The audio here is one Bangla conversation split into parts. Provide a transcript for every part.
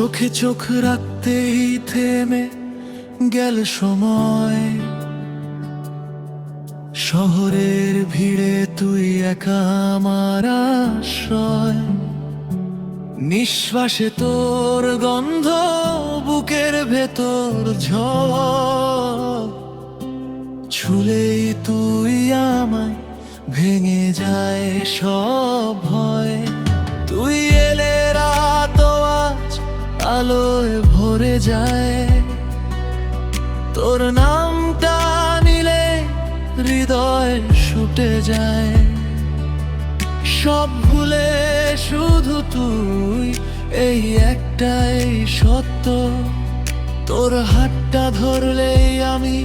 চোখে চোখ রাখতেই থেমে গেল সময়। শহরের ভিড়ে তুই একা আমার নিঃশ্বাসে তোর গন্ধ, বুকের ভেতর ঝড়। ছুলেই তুই আমায় ভেঙে যায় সব ভয়। তুই আলোয় ভরে যায়। তোর নামটা নিলে হৃদয় ছুটে যায়। সব ভুলে শুধু তুই, এই একটাই সত্য। তোর হাতটা ধরলেই আমি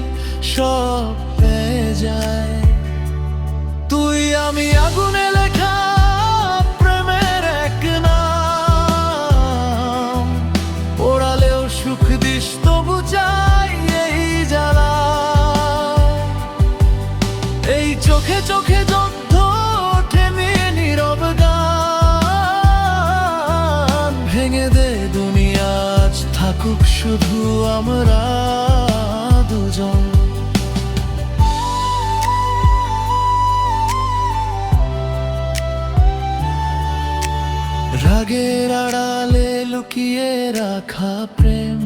সব পেয়ে যাই। তুই আমি আগুনে চোখে চোখে যুদ্ধ নিয়ে নীরব গান। ভেঙে দে দুনিয়া, আজ থাকুক শুধু আমরা দুজন। রাগের আড়ালে লুকিয়ে রাখা প্রেম,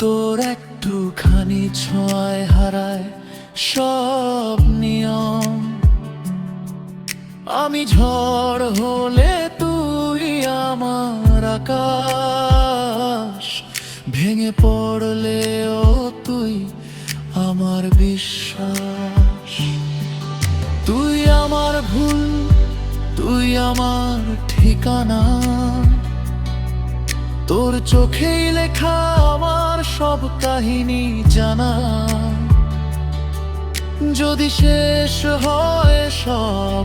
তোর একটুখানি ছোঁয়ায় হারায় সব আমি ঝড় হলে তুই আমার আকাশ। ভেঙে পড়লেও তুই আমার বিশ্বাস। তুই আমার ভুল, তুই আমার ঠিকানা। তোর চোখেই লেখা আমার সব কাহিনী জানা। যদি শেষ হয় সব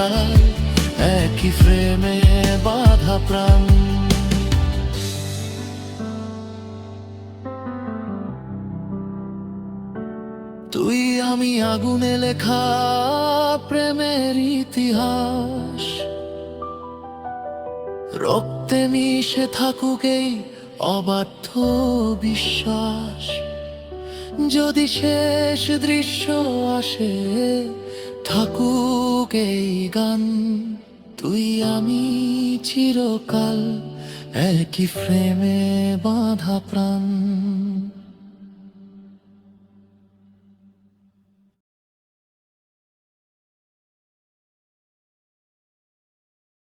চিরকাল একই ফ্রেমে বাধা প্রাণ। তুই আমি আগুনে লেখা প্রেমের ইতিহাস। রক্তে মিশে থাকুক এই অবাধ্য বিশ্বাস। যদি শেষ দৃশ্য আসে থাকুক এই গান তুই আমি চিরকাল একই ফ্রেমে বাঁধা প্রাণ।